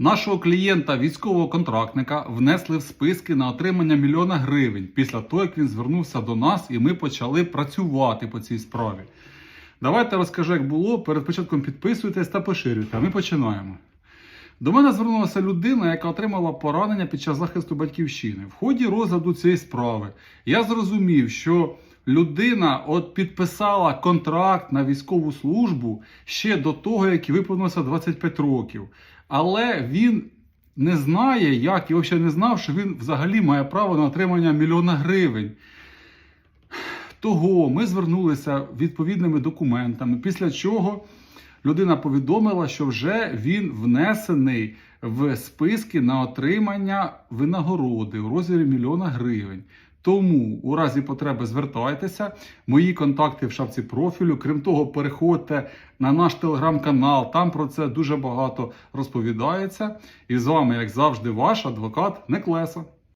Нашого клієнта, військового контрактника, внесли в списки на отримання мільйона гривень після того, як він звернувся до нас і ми почали працювати по цій справі. Давайте розкажу, як було. Перед початком підписуйтесь та поширюйте. А ми починаємо. До мене звернулася людина, яка отримала поранення під час захисту батьківщини. В ході розгляду цієї справи я зрозумів, що людина от підписала контракт на військову службу ще до того, як виповнилося 25 років. Але він не знає, як і взагалі не знав, що він взагалі має право на отримання мільйона гривень. Того ми звернулися відповідними документами, після чого людина повідомила, що вже він внесений в списки на отримання винагороди у розмірі мільйона гривень. Тому у разі потреби звертайтеся. Мої контакти в шапці профілю. Крім того, переходьте на наш телеграм-канал. Там про це дуже багато розповідається. І з вами, як завжди, ваш адвокат Неклеса.